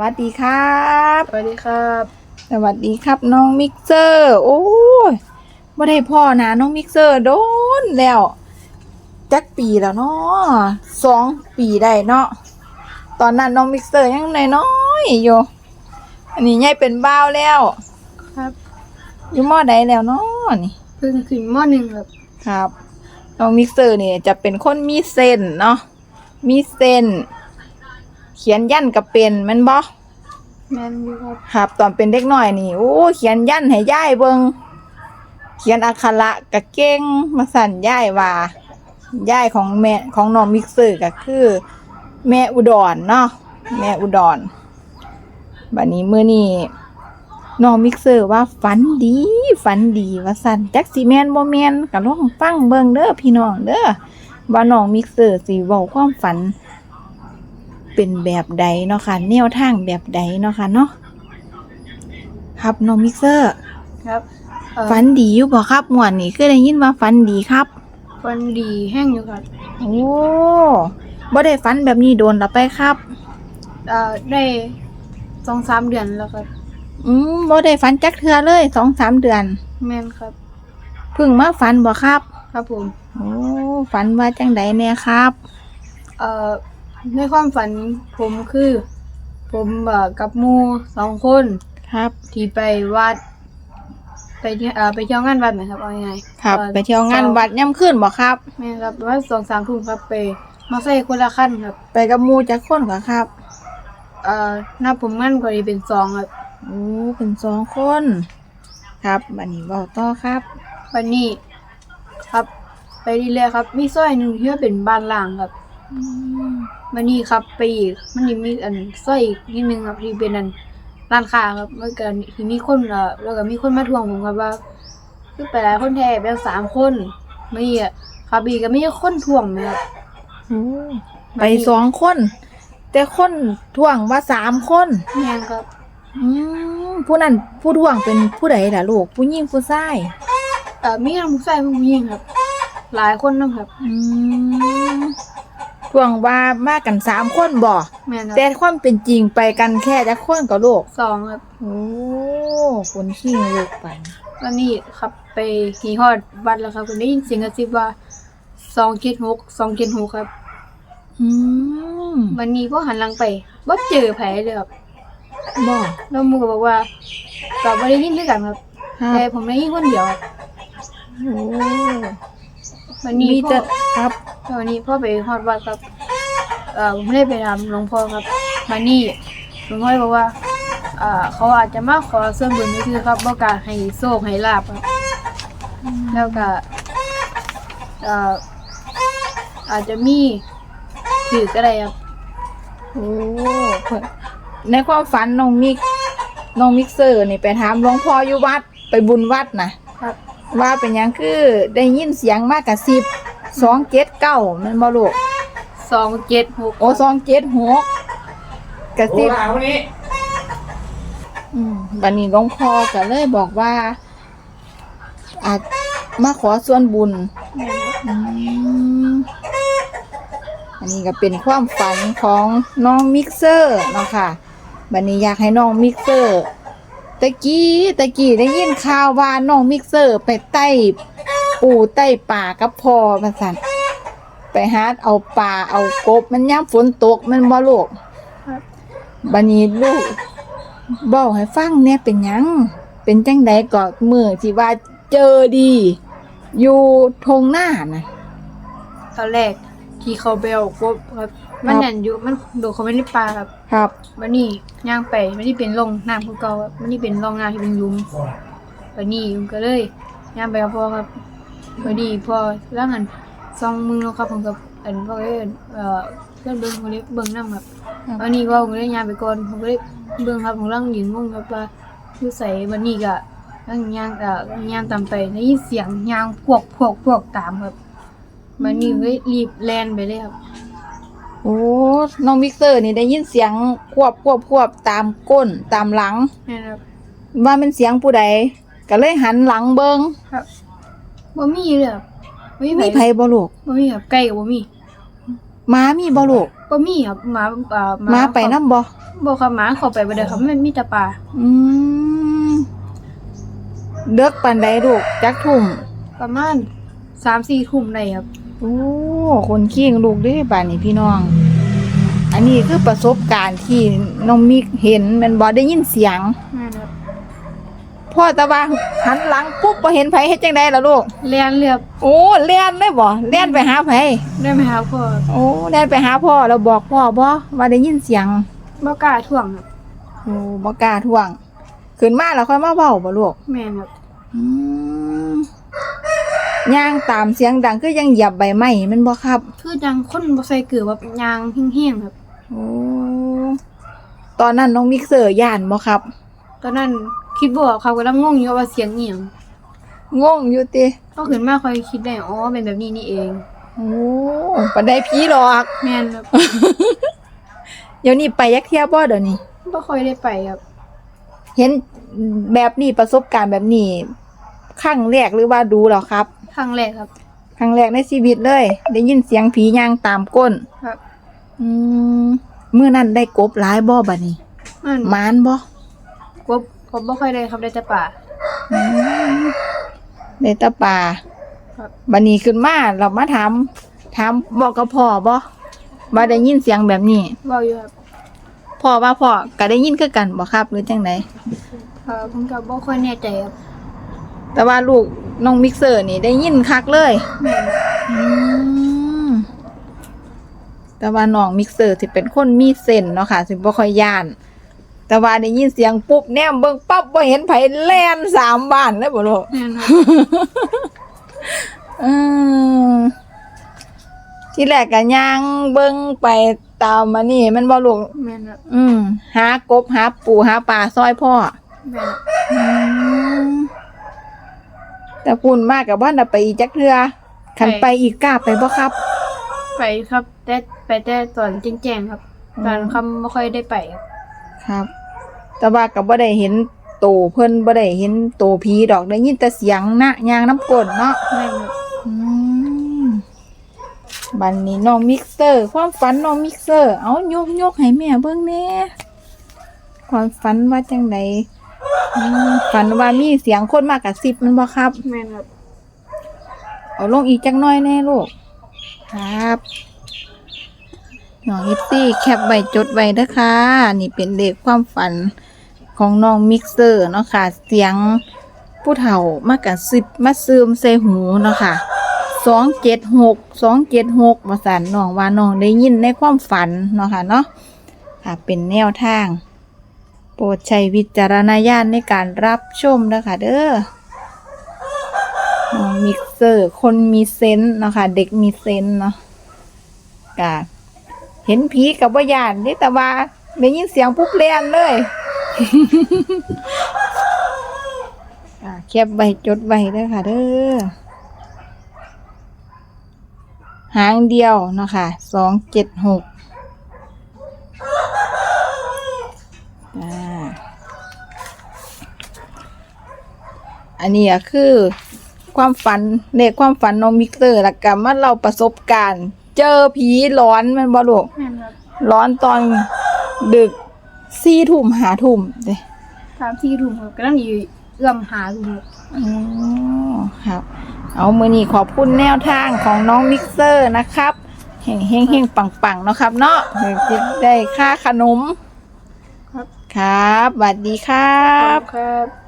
สวัสดีครับ สวัสดีครับ สวัสดีครับน้องมิกเซอร์ โอ้ยไม่ได้พ่อนะน้องมิกเซอร์โดนแล้วจักปีแล้วเนาะสองปีได้เนาะตอนนั้นน้องมิกเซอร์ยังน้อยๆอยู่อันนี้ใหญ่เป็นบ้าวแล้ว ครับอยู่มอใดแล้วเนาะนี่ เพิ่งขึ้นมหนึ่งครับ ครับน้องมิกเซอร์เนี่ยจะเป็นคนมีเส้นเนาะมีเส้น เขียนยันกับเป็นแมันบ่ แมนอยู่ครับครับตอนเป็นเด็กน้อยนี่โอ้เขียนยันให้ย่ายเบิงเขียนอักขระกะเก่งมาสั่นย่ายว่าย่ายของแม่ของน้องมิกเซอร์ก็คือ แม่อุดรเนาะแม่อุดรบัดนี้มื้อนี้น้องมิกเซอร์ว่าฝันดีฝันดีว่าสั่นจักสิแม่นบ่แม่นก็ลองฟังเบิ่งเด้อพี่น้องเด้อว่าน้องมิกเซอร์สิเว้าความฝัน เป็นแบบใดเนาะค่ะแนวทางแบบใดเนาะค่ะเนาะครับน้องมิกเซอร์ครับเอ่อฝันดีอยู่บ่ครับม่วนนี่คือได้ยินว่าฝันดีครับ ฟันดีแห้งอยู่ครับโอ้บ่ได้ฝันแบบนี้โดนและไปครับ เอ่อได้สองสามเดือนแล้วครับ อืมบ่ได้ฝันจักเทื่อเลยสองสามเดือนแมนครับ เพิ่งมาฝันบ่ครับ ครับผม โอ้ฝันว่าจังใดแน่ครับ เอ่อ ในความฝันผมคือ ผมเอ่อกับหมูสองคนครับ ที่ไปวัด ไปเที่ยวเอ่อไปเที่ยวงานวัดไหมครับเอาง่ายๆครับอ่อไปเที่ยวงานวัดย่ำคืนบ่ครับ แม่นครับว่าสองสามทุ่มครับไปมาใส่คนละขั้นครับ ไปกับหมู่จักคนก็ครับเอ่อนับผมงั้นก็ดีเป็นสองครับ โอ้เป็นสองคน ครับบัดนี้เว้าต่อครับ วันนี้ ครับ ไปเรื่อยๆครับ มีซอยหนึ่งที่ว่าเป็นบ้านล่างครับอื มวันนี้ครับไปอีกมันยังมีอันซอยอีกนิดนึงครับที่เป็นอันร้านค้าครับเมื่อกี้ที่มีคนเอ่อแล้วก็มีคนมาทวงผมครับว่าคือไปหลายคนแท้ไปแล้วสามคนไม่อะครับอีกก็ไม่ใช่คนทวงนะครับโอ้ไปสองคน แต่คนท่วงว่าสามคน แม่นครับอืมผู้นั้นผู้ท่วงเป็นผู้ใดล่ะลูก ผู้หญิงผู้ชายเอ่อมีทั้งผู้ชายทั้งผู้หญิงครับ หลายคนนะครับ อืม ท่วงว่ามากันสามคนบ่แม่นคแต่รับความเป็นจริงไปกันแค่จะคนกับลูกสองครับโอ้คนขี้ลูกไปวันนี้ครับไปขี่ฮอดวัดแล้วครับก็ได้ยินเสียงกระซิบว่าสองเจ็ดหกสองเจ็ดหกครับอืมวันนี้พวกหันหลังไปบ่เจอไผเลยครับบ่แล้วหมูก็บอกว่าก็บ่ได้ยินด้วยกันครับครัแต่บผมได้ยินคนเดียวครับโอ้วันนี้มีพ่แต่อครับ วันนี้พ่อไปฮอดวัดครับเอ่อผมได้ไปถามหลวงพ่อครับวันนี้หลวงพ่อบอกว่าเอ่อเขาอาจจะมาขอส่วนบุญนี่คือครับบ่กล้าให้โชคให้ลาบครับ แล้วก็เอ่ออาจจะมีถือก็ได้ครับ โอ้เพิ่นในความฝันน้องมิกน้องมิกเซอร์นี่ไปถามหลวงพ่ออยู่วัดไปบุญวัดนะครับ ว่าเป็นหยังคือได้ยินเสียงมากกะสิบ สองเจ็ดเก้ามันบ่ลูกสองเจ็ดหกโอ้สองเจ็ดหกกะสิบอืมบัดนี้หลวงพ่อก็เลยบอกว่า อาจมาขอส่วนบุญอืมอันนี้ก็เป็นความฝันของน้องมิกเซอร์เนาะค่ะบันนี้อยากให้น้องมิกเซอร์ตะกี้ตะกี้ได้ยินข่าวว่าน้องมิกเซอร์ไปใต้ ปูใต้ป่ากับพ่อมาสั่นไปหาเอาปลาเอากบ มันย่ำฝนตกมันบ่ลูกครับบันนี้ลูกบอกให้ฟังเนี่ยเป็นหยัง เป็นจังใดก็มือที่ว่าเจอดี อยู่ทงหน้าน่ะตอนแรกที่เขาไปเอากบครับ มันนั่นอยู่มันโดดเขาไม่ได้ปลาครับ ครับวันนี้ย่างไปไม่ได้เป็นลงน้ำคือเก่าครับมันนี่เป็นร่องน้ำที่เป็นหลุมวันนี้ผมก็เลยย่างไปกับพ่อครับ วันนี้พ่อร่างอันซองมือแล้วครับผมกับอันพ่อก็เลยเอ่อเพื่อนเบิ้งเขาเลยเบิ้งน้ำครับครับวันนี้ว่าผมก็เลยย่างไปก่อนผมก็เลยเบิ้งครับผมร่างยืนงงครับว่าอยู่ใส่วันนี้ก็ร่างย่างเอ่อย่างตามไปได้ยินเสียงย่างพวกพวกพวกตามครับวันนี้ก็เลยรีบแลนไปเลยครับ โอ้น้องมิกเซอร์นี่ได้ยินเสียงควบควบควบตามก้นตามหลังนี่นครับ ว่าเป็นเสียงผู้ใดก็เลยหันหลังเบิงครับ บ่มีเลยครับบ่มีมีไผไผบ่ลูกบ่มีครับไก่ก็บ่มีหมามีบ่ลูกบ่มีครับหมาอ่าหมาไปนํบ่บ่ครับหมาเข้าไปบ่ได้ครับมันมีแต่ปลาอืมเด็กปานใดลูกจักทุ่ม ประมาณ3-4ทุ่มได้ครับ โอ้ คนขี้งลูกเด้บ้านนี้พี่น้อง อันนี้คือประสบการณ์ที่น้องมิกเห็นแมันบ่ได้ยินเสียงแม่นครับ พ่อตะว่าหันหลังปุ๊บบ่เห็นไผเฮ็ดจังไดล่ะลูก เรียนเรียบโอ้เล่นเลยบ่เล่นไปหาไผได้ไหมครับพ่อโอ้เล่นไปหาพ่อแล้วบอกพ่อบ่ว่าได้ยินเสียงบ่กล้าท่วงครับโอ้บ่กล้าท่วงขึ้นมาแล้วค่อยมาเว้าบ่ลูกแม่นครับอืมย่างตามเสียงดังคือยังเหยียบใบไม้แมันบ่ครับ คือจังคนบ่ใส่เกลือแบบยางเฮี้ยงๆครับ โอ้ตอนนั้นน้องมิกเซอร์ย่านบ่ครับ ตอนนั้น คิดบ่ออกครับกำลังงงอยู่ว่าเสียงเอียงงงอยู่ติพอขึ้นมาค่อยคิดได้อ๋อเป็นแบบนี้นี่เองโอ้ปันไดผีหรอกแม่นครับ เดี๋ยวนี้ไปยักเที่ยวบ่เดี๋ยวนี้บ่ค่อยได้ไปครับ เห็นแบบนี้ประสบการณ์แบบนี้ครั้งแรกหรือว่าดูแล้วครับครั้งแรกครับครั้งแรกในชีวิตเลย ได้ยินเสียงผีย่างตามก้นครับ อืมมื้อนั้นได้กบหลายบ่บัดนี้นั่นหมานบ่กบ กบบ่ค่อยได้ครับได้แต่ป่าอืมได้แตะป่าครับ บัดนี้ขึ้นมาเรามาถามถามบอกกับพ่อบ่ว่าได้ยินเสียงแบบนี้เว้าอยู่ครับพ่อว่าพ่อก็ได้ยินคือกันบ่ครับหรือจังไดเอ่อผมก็บ่ค่อยแน่ใจครับแต่ว่าลูกน้องมิกเซอร์นี่ได้ยินคักเลยแม่นครับอืมแต่ว่าน้องมิกเซอร์สิเป็นคนมีเส้นเนาะค่ะสิบ่ค่อยย่าน แต่ว่าได้ยินเสียงปุ๊บแนมเบิ่งปั๊บบ่เห็นไผแล่นสามบ้านเลยบ่ลูกแม่นครับอืมที่แรกก็ย่างเบิ่งไปตามมานี่แมันบ่ลูกแม่นครับอืมหากบหาปูหาปลาซอยพ่อแม่นครับอืมแต่ปุ่นมากกับบ้านน่ะไปอีกจักเทื่อคันไปอีกกล้าไปบ่ครับ ไปครับแต่ไปแต่ตอนแจ้งๆครับอืมตอนค่ำบ่ค่อยได้ไปครับ ครับ แต่ว่าก็บ่ได้เห็นโตเพิ่นบ่ได้เห็นโตผีดอกได้ยินแต่เสียงนะยางน้ำกลนเนาะแม่นครับอืมบัดนนี้น้องมิกเซอร์ ความฝันน้องมิกเซอร์ เอายกยกให้แม่เบิ่งแหน่ความฝันว่าจังไดอืมฝันว่ามีเสียงคนมากระซิบแมันบ่ครับ แม่นครับเอาลงอีกจักหน้อยแน่ลูก ครับน้องฮิปซี่แคปไว้จดไว้นะคะนี่เป็นเลขความฝัน ของน้องมิกเซอร์เนาะค่ะ เสียงผู้เฒ่ามากระซิบมาซึมใส่หูเนาะค่ะสองเจ็ดหกสองเจ็ดหกมาสันน้องว่าน้องได้ยินในความฝันเนาะค่ะเนาะค่ะเป็นแนวทาง โปรดใช้วิจารณญาณในการรับชมนะคะเด้อมิกเซอร์ คนมีเซนส์เนาะค่ะเด็กมีเซนส์เนาะกะเห็นผีกับว่ายานนี่แต่ว่าได้ยินเสียงปุ๊บเลียนเลย อ่าแคบใบจดใบเด้อค่ะเด้อหางเดียวเนาะค่ะสองเจ็ดหกอ่าอันนี้ก็คือความฝันเลขความฝันน้องมิกเตอร์แล้วก็มาเราประสบการณ์ เจอผีหลอนแมันบ่ลูกแม่นครับหลอนตอนดึก สี่ทุ่มหาทุ่มเด้สามสี่ทุ่มครับกำลังอยู่เอื้อมหาทุ่มครับอ๋อครับ เอามือนี้ขอบคุณแนวทางของน้องมิกเซอร์นะครับเฮงเฮงเฮงปังปังๆเนาะครับ เนาะเดี๋ยวจะได้ค่าขนม ครับ ครับสวัสดีครับ ครับ